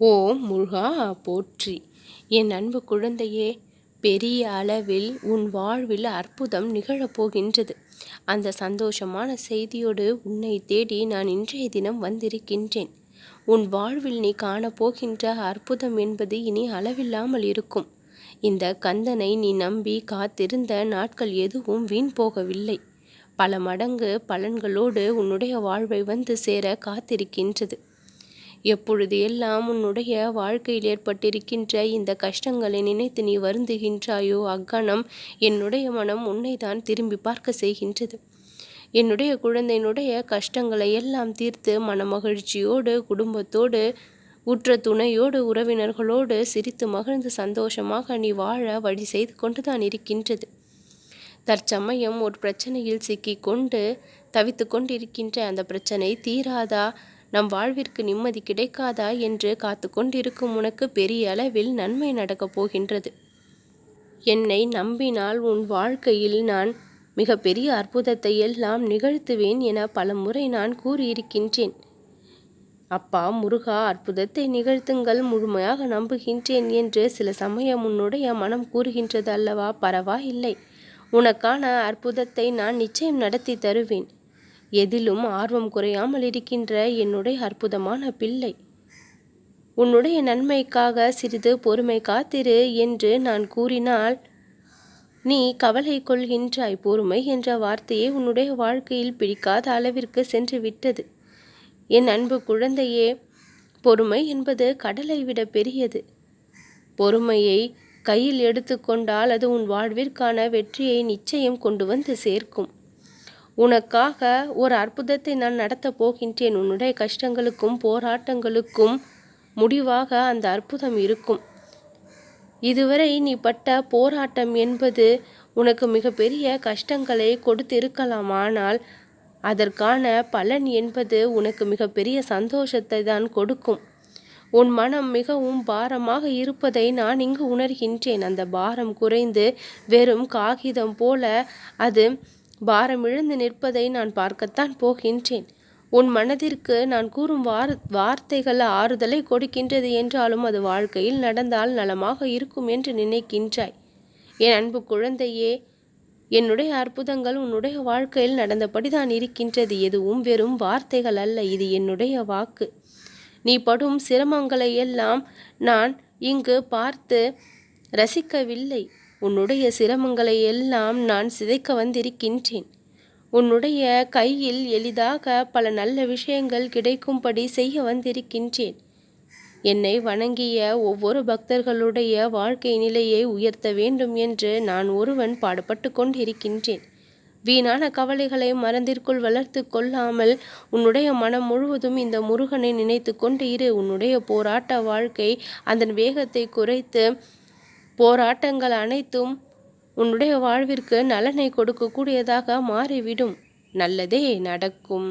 ஓம் முருகா போற்றி. என் அன்பு குழந்தையே பெரிய அளவில் உன் வாழ்வில் அற்புதம் நிகழப்போகின்றது அந்த சந்தோஷமான செய்தியோடு உன்னை தேடி நான் இன்றைய தினம் வந்திருக்கின்றேன். உன் வாழ்வில் நீ காணப்போகின்ற அற்புதம் என்பது இனி அளவில்லாமல் இருக்கும். இந்த கந்தனை நீ நம்பி காத்திருந்த நாட்கள் எதுவும் வீண் போகவில்லை. பல மடங்கு பலன்களோடு உன்னுடைய வாழ்வை வந்து சேர காத்திருக்கின்றது. எப்பொழுது எல்லாம் உன்னுடைய வாழ்க்கையில் ஏற்பட்டிருக்கின்ற இந்த கஷ்டங்களை நினைத்து நீ வருந்துகின்றாயோ அக்கணம் என்னுடைய மனம் உன்னை தான் திரும்பி பார்க்க செய்கின்றது. என்னுடைய குழந்தையினுடைய கஷ்டங்களை எல்லாம் தீர்த்து மனமகிழ்ச்சியோடு குடும்பத்தோடு உற்ற துணையோடு உறவினர்களோடு சிரித்து மகிழ்ந்து சந்தோஷமாக நீ வாழ வழி செய்து கொண்டுதான் இருக்கின்றது. தற்சமயம் ஒரு பிரச்சனையில் சிக்கி கொண்டு தவித்து கொண்டிருக்கின்ற அந்த பிரச்சனை தீராதா? நம் வாழ்விற்கு நிம்மதி கிடைக்காதா என்று காத்து கொண்டிருக்கும் உனக்கு பெரிய அளவில் நன்மை நடக்கப் போகின்றது. என்னை நம்பினால் உன் வாழ்க்கையில் நான் மிக பெரிய அற்புதத்தை எல்லாம் நிகழ்த்துவேன் என பல முறை நான் கூறியிருக்கின்றேன். அப்பா முருகா அற்புதத்தை நிகழ்த்துங்கள் முழுமையாக நம்புகின்றேன் என்று சில சமயம் உன்னுடைய மனம் கூறுகின்றது அல்லவா? பரவாயில்லை. உனக்கான அற்புதத்தை நான் நிச்சயம் நடத்தி தருவேன். எதிலும் ஆர்வம் குறையாமல் இருக்கின்ற என்னுடைய அற்புதமான பிள்ளை. உன்னுடைய நன்மைக்காக சிறிது பொறுமை காத்திரு என்று நான் கூறினால் நீ கவலை கொள்கின்றாய். பொறுமை என்ற வார்த்தையே உன்னுடைய வாழ்க்கையில் பிடிக்காத அளவிற்கு சென்று விட்டது என் அன்பு குழந்தையே பொறுமை என்பது கடலை விட பெரியது. பொறுமையை கையில் எடுத்துக்கொண்டால் அது உன் வாழ்விற்கான வெற்றியை நிச்சயம் கொண்டு வந்து சேர்க்கும். உனக்காக ஒரு அற்புதத்தை நான் நடத்தப் போகின்றேன். உன்னுடைய கஷ்டங்களுக்கும் போராட்டங்களுக்கும் முடிவாக அந்த அற்புதம் இருக்கும். இதுவரை நீ பட்ட போராட்டம் என்பது உனக்கு மிகப்பெரிய கஷ்டங்களை கொடுத்திருக்கலாம். ஆனால் அதற்கான பலன் என்பது உனக்கு மிகப்பெரிய சந்தோஷத்தை தான் கொடுக்கும். உன் மனம் மிகவும் பாரமாக இருப்பதை நான் இங்கு உணர்கின்றேன். அந்த பாரம் குறைந்து வெறும் காகிதம் போல அது பாரம் இழந்து நிற்பதை நான் பார்க்கத்தான் போகின்றேன். உன் மனதிற்கு நான் கூறும் வார் வார்த்தைகள் ஆறுதலை கொடுக்கின்றது என்றாலும் அது வாழ்க்கையில் நடந்தால் நலமாக இருக்கும் என்று நினைக்கின்றாய். என் அன்பு குழந்தையே என்னுடைய அற்புதங்கள் உன்னுடைய வாழ்க்கையில் நடந்தபடிதான் இருக்கின்றது. எதுவும் வெறும் வார்த்தைகள் அல்ல இது என்னுடைய வாக்கு. நீ படும் சிரமங்களை எல்லாம் நான் இங்கு பார்த்து ரசிக்கவில்லை. உன்னுடைய சிரமங்களை எல்லாம் நான் சிதைக்க வந்திருக்கின்றேன். உன்னுடைய கையில் எளிதாக பல நல்ல விஷயங்கள் கிடைக்கும்படி செய்ய வந்திருக்கின்றேன். என்னை வணங்கிய ஒவ்வொரு பக்தர்களுடைய வாழ்க்கை நிலையை உயர்த்த வேண்டும் என்று நான் ஒருவன் பாடுபட்டு கொண்டிருக்கின்றேன். வீணான கவலைகளை மறந்திற்குள் வளர்த்து கொள்ளாமல் உன்னுடைய மனம் முழுவதும் இந்த முருகனை நினைத்து கொண்டு இரு. உன்னுடைய போராட்ட வாழ்க்கை அதன் வேகத்தை குறைத்து போராட்டங்கள் அனைத்தும் உன்னுடைய வாழ்விற்கு நலனை கொடுக்கக்கூடியதாக மாறிவிடும். நல்லதே நடக்கும்.